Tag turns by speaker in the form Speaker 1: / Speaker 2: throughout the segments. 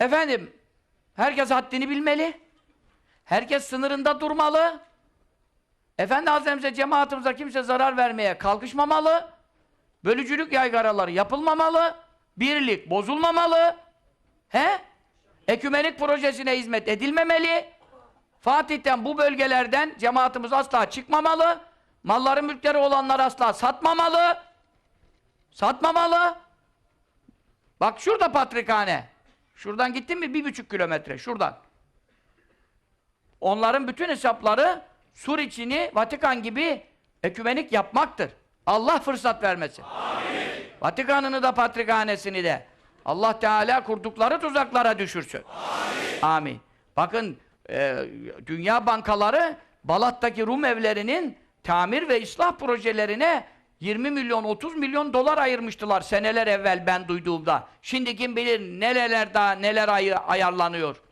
Speaker 1: Efendim, herkes haddini bilmeli. Herkes sınırında durmalı. Efendi Hazretimize, cemaatimize kimse zarar vermeye kalkışmamalı. Bölücülük yaygaraları yapılmamalı. Birlik bozulmamalı. He? Ekümenik projesine hizmet edilmemeli. Fatih'ten bu bölgelerden cemaatimiz asla çıkmamalı. Malları mülkleri olanlar asla satmamalı. Satmamalı. Bak şurada patrikhane. Şuradan gittin mi bir buçuk kilometre. Şuradan. Onların bütün hesapları Sur içini Vatikan gibi ekümenik yapmaktır. Allah fırsat vermesin. Amin. Vatikan'ını da patrikhanesini de Allah Teala kurdukları tuzaklara düşürsün. Amin. Amin. Bakın e, dünya bankaları Balat'taki Rum evlerinin tamir ve ıslah projelerine 20 milyon 30 milyon dolar ayırmıştılar seneler evvel ben duyduğumda. Şimdi kim bilir neler daha neler ayı, ayarlanıyor.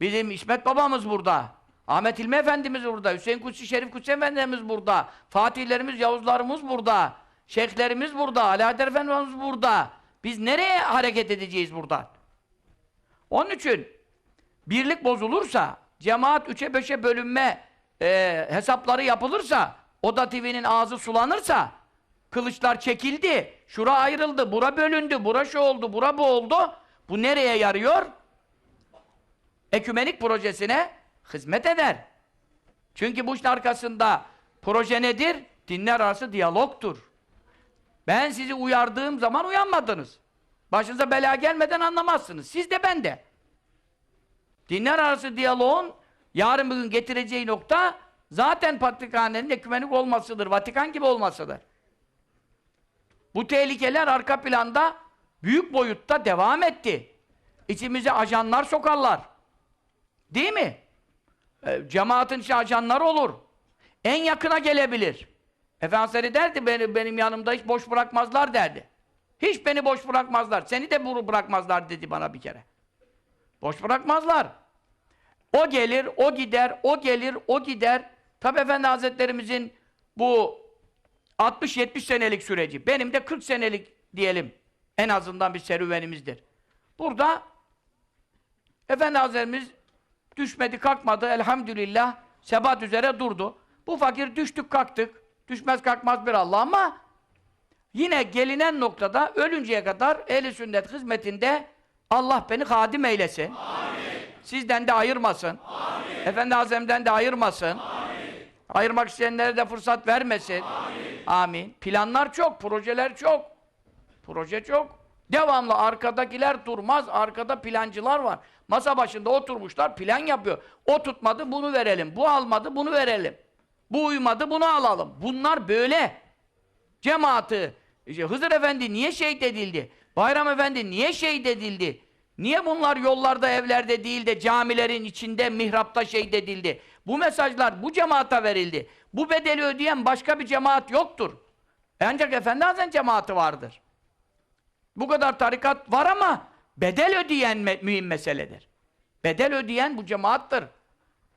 Speaker 1: Bizim İsmet babamız burada. Ahmet İlmi Efendimiz burada. Hüseyin Kutsi Şerif Kutsi Efendimiz burada. Fatihlerimiz, Yavuzlarımız burada. Şeyhlerimiz burada. Alaaddin Efendimiz burada. Biz nereye hareket edeceğiz buradan? Onun için birlik bozulursa, cemaat üçe beşe bölünme e, hesapları yapılırsa, Oda TV'nin ağzı sulanırsa, kılıçlar çekildi, şura ayrıldı, bura bölündü, bura şu oldu, bura bu oldu. Bu nereye yarıyor? Ekümenik projesine hizmet eder. Çünkü bu işin arkasında proje nedir? Dinler arası diyalogtur. Ben sizi uyardığım zaman uyanmadınız. Başınıza bela gelmeden anlamazsınız. Siz de ben de. Dinler arası diyaloğun yarın bugün getireceği nokta zaten patrikhanenin ekümenik olmasıdır. Vatikan gibi olmasıdır. Bu tehlikeler arka planda büyük boyutta devam etti. İçimize ajanlar sokarlar. Değil mi? E, cemaatin içi ajanlar olur. En yakına gelebilir. Efendimiz derdi beni, benim yanımda hiç boş bırakmazlar derdi. Hiç beni boş bırakmazlar. Seni de bunu bırakmazlar dedi bana bir kere. Boş bırakmazlar. O gelir, o gider, o gelir, o gider. Tabi Efendi Hazretlerimizin bu 60-70 senelik süreci, benim de 40 senelik diyelim en azından bir serüvenimizdir. Burada Efendi Hazretlerimiz düşmedi, kalkmadı elhamdülillah sebat üzere durdu. Bu fakir düştük, kalktık. Düşmez kalkmaz bir Allah ama yine gelinen noktada ölünceye kadar ehli sünnet hizmetinde Allah beni hadim eylesin. Amin. Sizden de ayırmasın. Amin. Efendi Hazretlerimden de ayırmasın. Amin. Ayırmak isteyenlere de fırsat vermesin. Amin. Amin. Planlar çok, projeler çok. Proje çok. Devamlı arkadakiler durmaz, arkada plancılar var. Masa başında oturmuşlar, plan yapıyor. O tutmadı, bunu verelim. Bu almadı, bunu verelim. Bu uymadı, bunu alalım. Bunlar böyle. Cemaati, Hızır Efendi niye şehit edildi? Bayram Efendi niye şehit edildi? Niye bunlar yollarda, evlerde değil de camilerin içinde, mihrapta şehit edildi? Bu mesajlar bu cemaata verildi. Bu bedeli ödeyen başka bir cemaat yoktur. Ancak Efendi Hazretleri cemaati vardır. Bu kadar tarikat var ama bedel ödeyen mühim meseledir. Bedel ödeyen bu cemaattır.